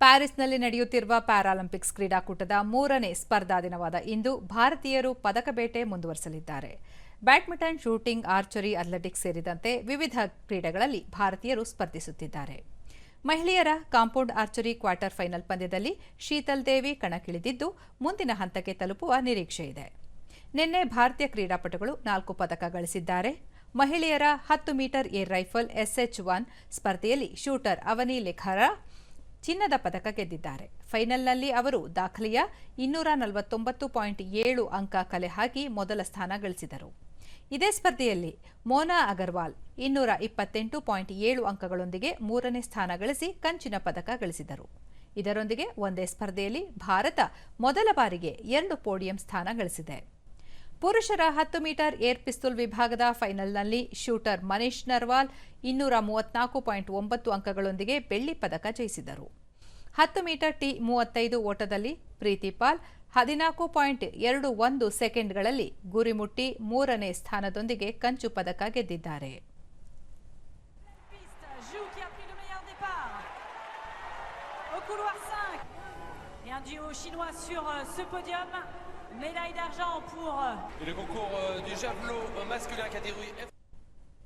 ಪ್ಯಾರಿಸ್ನಲ್ಲಿ ನಡೆಯುತ್ತಿರುವ ಪ್ಯಾರಾಲಿಂಪಿಕ್ಸ್ ಕ್ರೀಡಾಕೂಟದ ಮೂರನೇ ಸ್ಪರ್ಧಾ ದಿನವಾದ ಇಂದು ಭಾರತೀಯರು ಪದಕ ಬೇಟೆ ಮುಂದುವರಿಸಲಿದ್ದಾರೆ. ಬ್ಯಾಡ್ಮಿಂಟನ್, ಶೂಟಿಂಗ್, ಆರ್ಚರಿ, ಅಥ್ಲೆಟಿಕ್ಸ್ ಸೇರಿದಂತೆ ವಿವಿಧ ಕ್ರೀಡೆಗಳಲ್ಲಿ ಭಾರತೀಯರು ಸ್ಪರ್ಧಿಸುತ್ತಿದ್ದಾರೆ. ಮಹಿಳೆಯರ ಕಾಂಪೌಂಡ್ ಆರ್ಚರಿ ಕ್ವಾರ್ಟರ್ ಫೈನಲ್ ಪಂದ್ಯದಲ್ಲಿ ಶೀತಲ್ ದೇವಿ ಕಣಕ್ಕಿಳಿದಿದ್ದು, ಮುಂದಿನ ಹಂತಕ್ಕೆ ತಲುಪುವ ನಿರೀಕ್ಷೆ ಇದೆ. ನಿನ್ನೆ ಭಾರತೀಯ ಕ್ರೀಡಾಪಟುಗಳು ನಾಲ್ಕು ಪದಕ ಗಳಿಸಿದ್ದಾರೆ. ಮಹಿಳೆಯರ ಹತ್ತು metre air rifle SH one ಸ್ಪರ್ಧೆಯಲ್ಲಿ ಶೂಟರ್ ಅವನಿ ಲೆಖಾರ ಚಿನ್ನದ ಪದಕ ಗೆದ್ದಿದ್ದಾರೆ. ಫೈನಲ್ನಲ್ಲಿ ಅವರು ದಾಖಲೆಯ ಇನ್ನೂರ ನಲವತ್ತೊಂಬತ್ತು ಪಾಯಿಂಟ್ ಏಳು ಅಂಕ ಕಲೆ ಹಾಕಿ ಮೊದಲ ಸ್ಥಾನ ಗಳಿಸಿದರು. ಇದೇ ಸ್ಪರ್ಧೆಯಲ್ಲಿ ಮೋನಾ ಅಗರ್ವಾಲ್ ಇನ್ನೂರ ಇಪ್ಪತ್ತೆಂಟು ಪಾಯಿಂಟ್ ಏಳು ಅಂಕಗಳೊಂದಿಗೆ ಮೂರನೇ ಸ್ಥಾನ ಗಳಿಸಿ ಕಂಚಿನ ಪದಕ ಗಳಿಸಿದರು. ಇದರೊಂದಿಗೆ ಒಂದೇ ಸ್ಪರ್ಧೆಯಲ್ಲಿ ಭಾರತ ಮೊದಲ ಬಾರಿಗೆ ಎರಡು ಪೋಡಿಯಂ ಸ್ಥಾನ ಗಳಿಸಿದೆ. ಪುರುಷರ ಹತ್ತು ಮೀಟರ್ ಏರ್ ಪಿಸ್ತೂಲ್ ವಿಭಾಗದ ಫೈನಲ್ನಲ್ಲಿ ಶೂಟರ್ ಮನೀಶ್ ನರ್ವಾಲ್ ಇನ್ನೂರ ಮೂವತ್ನಾಲ್ಕು ಪಾಯಿಂಟ್ ಒಂಬತ್ತು ಅಂಕಗಳೊಂದಿಗೆ ಬೆಳ್ಳಿ ಪದಕ ಜಯಿಸಿದರು ಹತ್ತು ಮೀಟರ್ ಟಿ ಮೂವತ್ತೈದು ಓಟದಲ್ಲಿ ಪ್ರೀತಿಪಾಲ್ ಹದಿನಾಲ್ಕು ಪಾಯಿಂಟ್ ಎರಡು ಒಂದು ಸೆಕೆಂಡ್ಗಳಲ್ಲಿ ಗುರಿ ಮುಟ್ಟಿ ಮೂರನೇ ಸ್ಥಾನದೊಂದಿಗೆ ಕಂಚು ಪದಕ ಗೆದ್ದಿದ್ದಾರೆ piste, Jou qui a pris le meilleur départ. Au couloir 5. Et un duo chinois sur euh, ce podium. D'argent pour euh, Et le concours euh, du javelot masculin catégorie F.